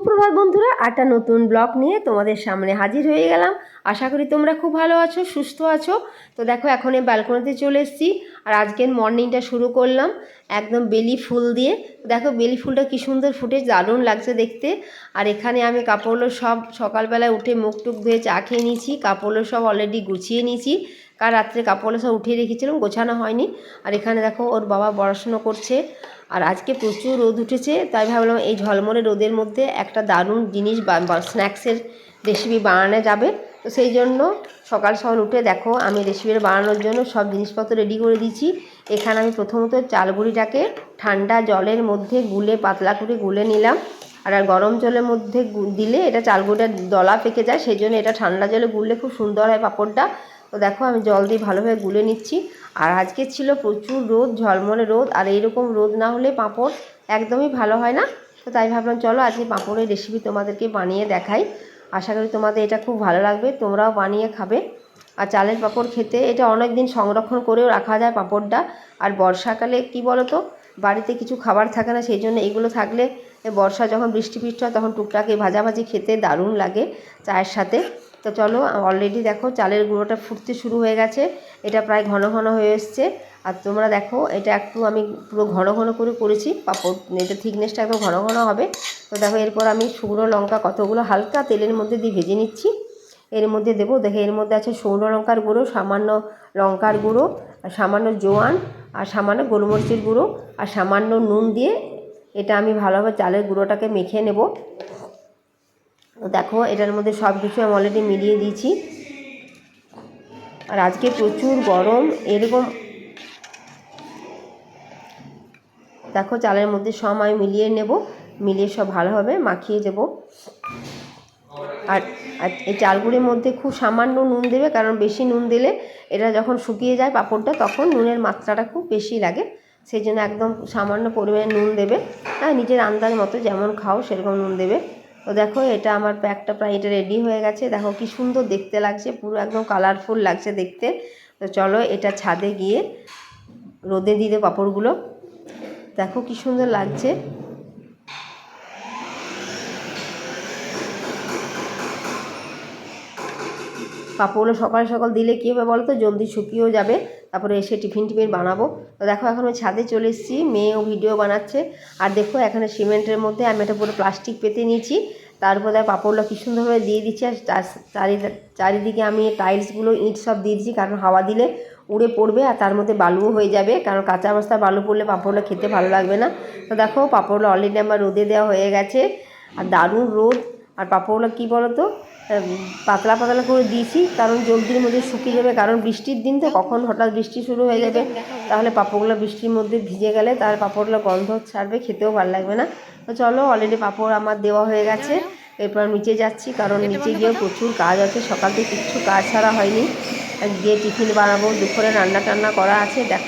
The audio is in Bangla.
সুপ্রভাত বন্ধুরা একটা নতুন ব্লগ নিয়ে তোমাদের সামনে হাজির হয়ে গেলাম। আশা করি তোমরা খুব ভালো আছো, সুস্থ আছো। তো দেখো, এখন এই ব্যালকনিতে চলে এসেছি আর আজকের মর্নিংটা শুরু করলাম একদম বেলি ফুল দিয়ে। দেখো, বেলি ফুলটা কি সুন্দর ফুটে দারুণ লাগছে দেখতে। আর এখানে আমি কাপড়গুলো সব সকালবেলায় উঠে মুখ টুক ধুয়ে চা খেয়ে নিয়েছি, কাপড়গুলো সব অলরেডি গুছিয়ে নিয়েছি। কার রাত্রে কাপড়গুলো সব উঠিয়ে রেখেছিলাম, গোছানো হয়নি। আর এখানে দেখো ওর বাবা পড়াশুনো করছে। আর আজকে প্রচুর রোদ উঠেছে, তাই ভাবলাম এই ঝলমলে রোদের মধ্যে একটা দারুণ জিনিস স্ন্যাক্সের রেসিপি বানানো যাবে। তো সেই জন্য সকাল সকাল উঠে দেখো আমি রেসিপিটা বানানোর জন্য সব জিনিসপত্র রেডি করে দিচ্ছি এখানে আমি প্রথমত চালগুড়িটাকে ঠান্ডা জলের মধ্যে গুলে, পাতলা করে গুলে নিলাম। আর আর গরম জলের মধ্যে দিলে এটা চালগুড়িটা দলা পেকে যায়, সেই জন্য এটা ঠান্ডা জলে গুললে খুব সুন্দর হয় পাঁপড়টা। তো দেখো আমি জল দিয়ে ভালোভাবে গুলে নিচ্ছি। আর আজকে ছিল প্রচুর রোদ, ঝলমলে রোদ, আর এইরকম রোদ না হলে পাঁপড় একদমই ভালো হয় না। তো তাই ভাবলাম, চলো আজকে পাঁপড়ের রেসিপি তোমাদেরকে বানিয়ে দেখাই। আশা করি তোমাদের এটা খুব ভালো লাগবে, তোমরাও বানিয়ে খাবে। আর চালের পাঁপড় খেতে এটা অনেক দিন সংরক্ষণ করেও রাখা যায় পাঁপড়টা। আর বর্ষাকালে কি বলো তো বাড়িতে কিছু খাবার থাকে না, সেই জন্য এগুলো থাকলে বর্ষা যখন বৃষ্টি ফিষ্টি হয়, তখন টুকটাকে ভাজাভাজি খেতে দারুণ লাগে চায়ের সাথে। তো চলো অলরেডি দেখো চালের গুঁড়োটা ফুটতে শুরু হয়ে গেছে। এটা প্রায় ঘন ঘন হয়ে এসছে। আর তোমরা দেখো, এটা একটু আমি পুরো ঘন ঘন করে করেছি। পাপড়, এটা থিকনেসটা একদম ঘন ঘন হবে। তো দেখো, এরপর আমি শুকনো লঙ্কা কতগুলো হালকা তেলের মধ্যে দিয়ে ভেজে নিচ্ছি। এর মধ্যে দেবো, দেখে, এর মধ্যে আছে শুকনো লঙ্কার গুঁড়ো, সামান্য লঙ্কার গুঁড়ো, আর সামান্য জোয়ান, আর সামান্য গোলমরিচের গুঁড়ো, আর সামান্য নুন দিয়ে এটা আমি ভালোভাবে চালের গুঁড়োটাকে মেখে নেব। দেখো, এটার মধ্যে সব কিছু আমি অলরেডি মিলিয়ে দিয়েছি। আর আজকে প্রচুর গরম, এরকম দেখো, চালের মধ্যে সব আমি মিলিয়ে নেব, মিলিয়ে সব ভালোভাবে মাখিয়ে দেব। আর এই চালগুলির মধ্যে খুব সামান্য নুন দেবে, কারণ বেশি নুন দিলে এটা যখন শুকিয়ে যায় পাঁপড়টা, তখন নুনের মাত্রাটা খুব বেশি লাগে। সেই জন্য একদম সামান্য পরিমাণে নুন দেবে। হ্যাঁ নিজের আন্দাজ মতো যেমন খাও, সেরকম নুন দেবে। তো দেখো, এটা আমার প্যাকটা প্রায় এটা রেডি হয়ে গেছে। দেখো কি সুন্দর দেখতে লাগছে, পুরো একদম কালারফুল লাগছে দেখতে। তো চলো এটা ছাদে গিয়ে রোদে দিয়ে পাঁপড়গুলো। দেখো কি সুন্দর লাগছে। পাঁপড়গুলো সকাল সকাল দিলে কী হবে বলো তো জলদি শুকিয়েও যাবে। তারপরে এসে টিফিন টিফিন বানাবো। তো দেখো এখন আমি ছাদে চলে এসেছি, মেয়েও ভিডিও বানাচ্ছে। আর দেখো এখানে সিমেন্টের মধ্যে আমি একটা পুরো প্লাস্টিক পেতে নিয়েছি। তারপর দেখো পাঁপড়গুলো কি সুন্দরভাবে দিয়ে দিচ্ছি। আর চার- চারি- চারিদিকে আমি টাইলসগুলো, ইট সব দিয়ে দিচ্ছি কারণ হাওয়া দিলে উড়ে পড়বে আর তার মধ্যে বালুও হয়ে যাবে। কারণ কাঁচা অবস্থায় বালু পড়লে পাঁপড়গুলো খেতে ভালো লাগবে না। তো দেখো পাঁপড়গুলো অলরেডি আমার রোদে দেওয়া হয়ে গেছে। আর দারুণ রোদ। আর পাঁপড়গুলো কী বলো তো পাতলা পাতলা করে দিয়েছি, কারণ জলদির মধ্যে শুকিয়ে যাবে, কারণ বৃষ্টির দিন তো কখন হঠাৎ বৃষ্টি শুরু হয়ে যাবে, তাহলে পাঁপড়গুলো বৃষ্টির মধ্যে ভিজে গেলে তার পাঁপড়গুলো গন্ধ ছাড়বে, খেতেও ভালো লাগবে না। তো চলো অলরেডি পাঁপড় আমার দেওয়া হয়ে গেছে, এরপর নিচে যাচ্ছি, কারণ নিচে গিয়েও প্রচুর কাজ আছে, সকাল থেকে কিচ্ছু কাজ ছাড়া হয়নি। গিয়ে টিফিন বানাবো, দুপুরে রান্না টান্না করা আছে, দেখ